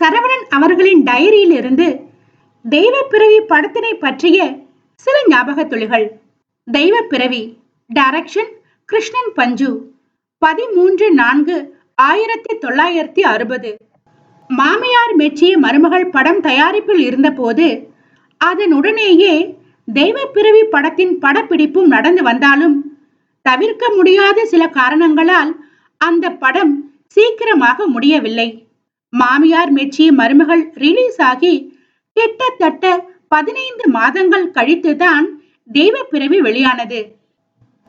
சரவணன் அவர்களின் டைரியிலிருந்து தெய்வ பிறவி படத்தினை பற்றிய சில ஞாபக துளிகள் தெய்வ பிறவி டைரக்ஷன் கிருஷ்ணன் பஞ்சு பதிமூன்று நான்கு ஆயிரத்தி தொள்ளாயிரத்தி அறுபது. மாமியார் மெச்சிய மருமகள் படம் தயாரிப்பில் இருந்தபோது அதனுடனேயே தெய்வ பிறவி படத்தின் படப்பிடிப்பும் நடந்து வந்தாலும் தவிர்க்க முடியாத சில காரணங்களால் அந்த படம் சீக்கிரமாக முடியவில்லை. மாமியார் மெச்சிய மருமகள் ரிலீஸ் ஆகி கிட்டத்தட்ட பதினைந்து மாதங்கள் கழித்துதான் தெய்வ பிறவி வெளியானது.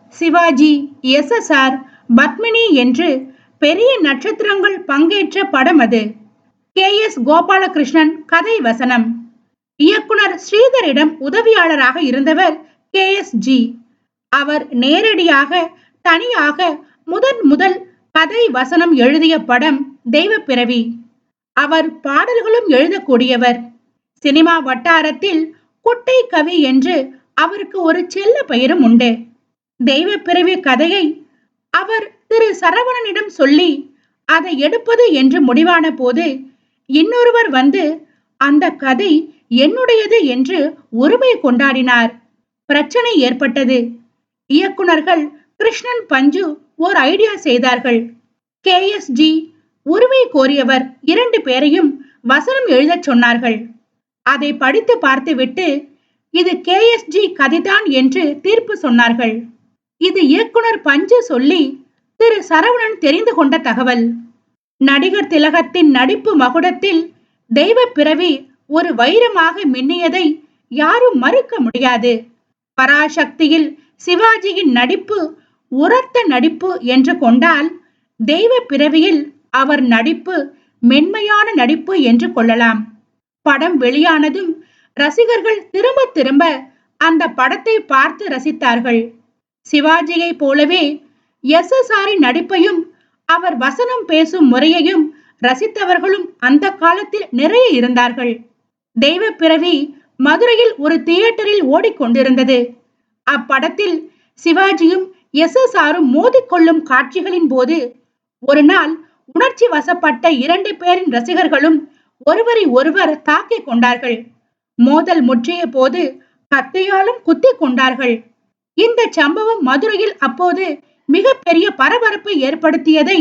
Sivaji S S R Padmini என்று பெரிய நட்சத்திரங்கள் பங்கேற்ற படம் அது. கே எஸ் கோபாலகிருஷ்ணன் கதை வசனம். இயக்குனர் ஸ்ரீதரிடம் உதவியாளராக இருந்தவர் கே எஸ் ஜி. அவர் நேரடியாக தனியாக முதன் முதல் கதை வசனம் எழுதிய படம் தெய்வ பிறவி. அவர் பாடல்களும் எழுதக்கூடியவர். சினிமா வட்டாரத்தில் குட்டை கவி என்று அவருக்கு ஒரு செல்ல பெயரும் உண்டு. தெய்வ பிறவி கதையை அவர் திரு. சரவணனிடம் சொல்லி அதை எடுப்பது என்று முடிவான போது இன்னொருவர் வந்து அந்த கதை என்னுடையது என்று உரிமை கொண்டாடினார். பிரச்சனை ஏற்பட்டது. இயக்குனர்கள் கிருஷ்ணன் பஞ்சு ஓர் ஐடியா செய்தார்கள். கே. எஸ். ஜி. உரிமை கோரியவர் இரண்டு பேரையும் வசனம் எழுதச் சொன்னார்கள். அதை படித்து பார்த்துவிட்டு இது கே கதைதான் என்று தீர்ப்பு சொன்னார்கள். இது இயக்குனர் பஞ்சு சொல்லி திரு சரவணன் தெரிந்து கொண்ட தகவல். நடிகர் திலகத்தின் நடிப்பு மகுடத்தில் தெய்வ பிறவி ஒரு வைரமாக மின்னியதை யாரும் மறுக்க முடியாது. பராசக்தியில் சிவாஜியின் நடிப்பு உரத்த நடிப்பு என்று கொண்டால் தெய்வ பிறவியில் அவர் நடிப்பு மென்மையான நடிப்பு என்று கொள்ளலாம். படம் வெளியானதும் ரசிகர்கள் திரும்ப திரும்ப அந்த படத்தை பார்த்து ரசித்தார்கள். சிவாஜியை போலவே எஸ் எஸ் ஆரின் நடிப்பையும் அவர் வசனம் பேசும் முறையையும் ரசித்தவர்களும் அந்த காலத்தில் நிறைய இருந்தார்கள். தெய்வ பிறவி மதுரையில் ஒரு தியேட்டரில் ஓடிக்கொண்டிருந்தது அப்படத்தில் சிவாஜியும் எஸ் எஸ் ஆரும் மோதிக்கொள்ளும் காட்சிகளின் போது ஒரு நாள் உணர்ச்சி வசப்பட்ட இரண்டு பேரின் ரசிகர்களும் ஒருவரை ஒருவர் தாக்கிக் கொண்டார்கள். மோதல் முற்றிய போது கத்தையாலும் குத்திக் கொண்டார்கள். இந்த சம்பவம் மதுரையில் அப்போது மிகப்பெரிய பரபரப்பு ஏற்படுத்தியதை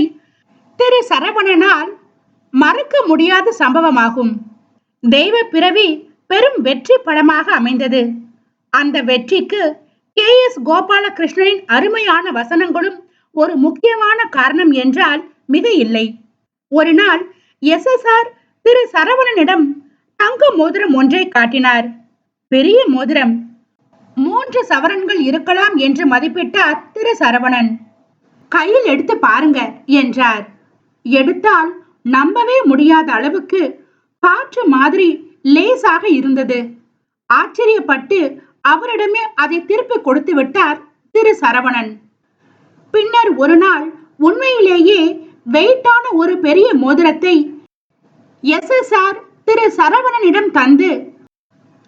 திரு. சரவணனால் மறக்க முடியாத சம்பவமாகும். தெய்வ பிறவி பெரும் வெற்றி படமாக அமைந்தது. அந்த வெற்றிக்கு கே. எஸ். கோபாலகிருஷ்ணனின் அருமையான வசனங்களும் ஒரு முக்கியமான காரணம் என்றால் மிக இல்லை. ஒரு நாள் எஸ் எஸ் ஆர் திரு சரவணனிடம் தங்க மோதிரம் ஒன்றை காட்டினார். பெரிய மோதிரம். மூன்று சவரன்கள் இருக்கலாம் என்று மதிப்பிட்டார் திரு சரவணன். கையில் எடுத்து பாருங்க என்றார். எடுத்தால் நம்பவே முடியாத அளவுக்கு காற்று மாதிரி லேசாக இருந்தது. ஆச்சரியப்பட்டு அவரிடமே அதை திருப்பி கொடுத்து விட்டார் திரு சரவணன். பின்னர் ஒரு நாள் உண்மையிலேயே வெயிட்டான ஒரு பெரிய மோதிரத்தை எஸ் திரு சரவணனிடம் தந்து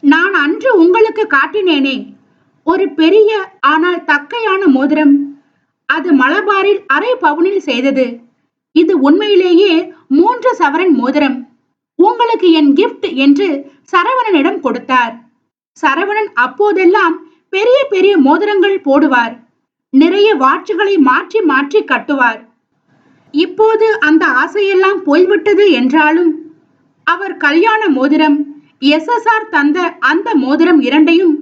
நான் அன்று உங்களுக்கு காட்டினேனே ஒரு பெரிய ஆனால் தக்கையான மோதிரம். அது மலபாரில் அரை பவுனில் செய்தது. இது உண்மையிலேயே மூன்று சவரன் மோதிரம். உங்களுக்கு என் கிஃப்ட் என்று சரவணனிடம் கொடுத்தார். சரவணன் அப்போதெல்லாம் பெரிய பெரிய மோதிரங்கள் போடுவார். நிறைய வாட்சுகளை மாற்றி மாற்றி கட்டுவார். இப்போது அந்த ஆசையெல்லாம் போய்விட்டது என்றாலும் அவர் கல்யாண மோதிரம் எஸ்எஸ்ஆர் தந்த அந்த மோதிரம் இரண்டையும்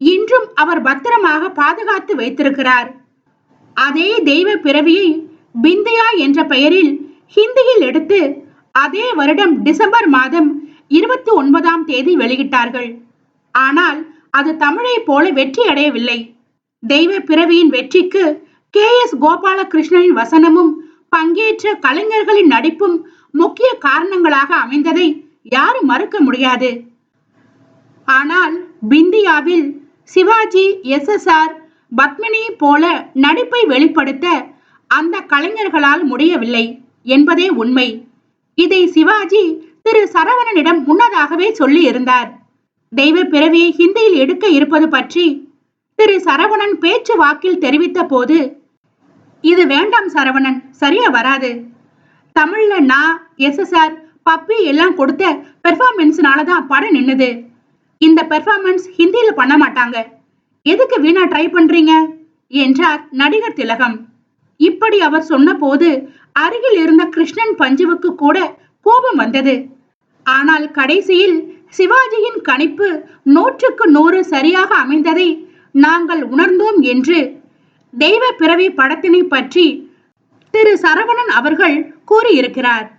இன்றும் அவர் பத்திரமாக பாதுகாத்து வைத்திருக்கிறார். அதே தெய்வ பிறவியை பிந்தியா என்ற பெயரில் ஹிந்தியில் எடுத்து அதே வருடம் டிசம்பர் மாதம் இருபத்தி ஒன்பதாம் தேதி வெளியிட்டார்கள். ஆனால் அது தமிழை போல வெற்றி அடையவில்லை. தெய்வ பிறவியின் வெற்றிக்கு கே எஸ் கோபாலகிருஷ்ணனின் வசனமும் பங்கேற்ற கலைஞர்களின் நடிப்பும் முக்கிய காரணங்களாக அமைந்ததை யாரும் மறுக்க முடியாது. ஆனால் பிந்தியாவில் Sivaji S S R Padmini போல நடிப்பை வெளிப்படுத்த அந்த கலைஞர்களால் முடியவில்லை என்பதே உண்மை. இதை சிவாஜி திரு சரவணனிடம் முன்னதாகவே சொல்லி இருந்தார் தெய்வ பிறவியை ஹிந்தியில் எடுக்க இருப்பது பற்றி திரு சரவணன் பேச்சு வாக்கில் தெரிவித்த போது இது வேண்டாம் சரவணன் சரியா வராது. தமிழ்ல நான் எஸ்எஸ்ஆர் பப்பி எல்லாம் கொடுத்த பெர்ஃபார்மன்ஸ்னால தான் படம் நின்னுது. இந்த பெர்ஃபார்மன்ஸ் ஹிந்தியில பண்ண மாட்டாங்க. எதுக்கு வீணா ட்ரை பண்றீங்க? என்றார் நடிகர் திலகம். இப்படி அவர் சொன்னபோது அருகில் இருந்த கிருஷ்ணன் பஞ்சுவுக்கு கூட கோபம் வந்தது. ஆனால் கடைசியில் சிவாஜியின் கணிப்பு நூற்றுக்கு நூறு சரியாக அமைந்ததை நாங்கள் உணர்ந்தோம் என்று தெய்வ பிறவி படத்தினை பற்றி திரு சரவணன் அவர்கள் கூறியிருக்கிறார்.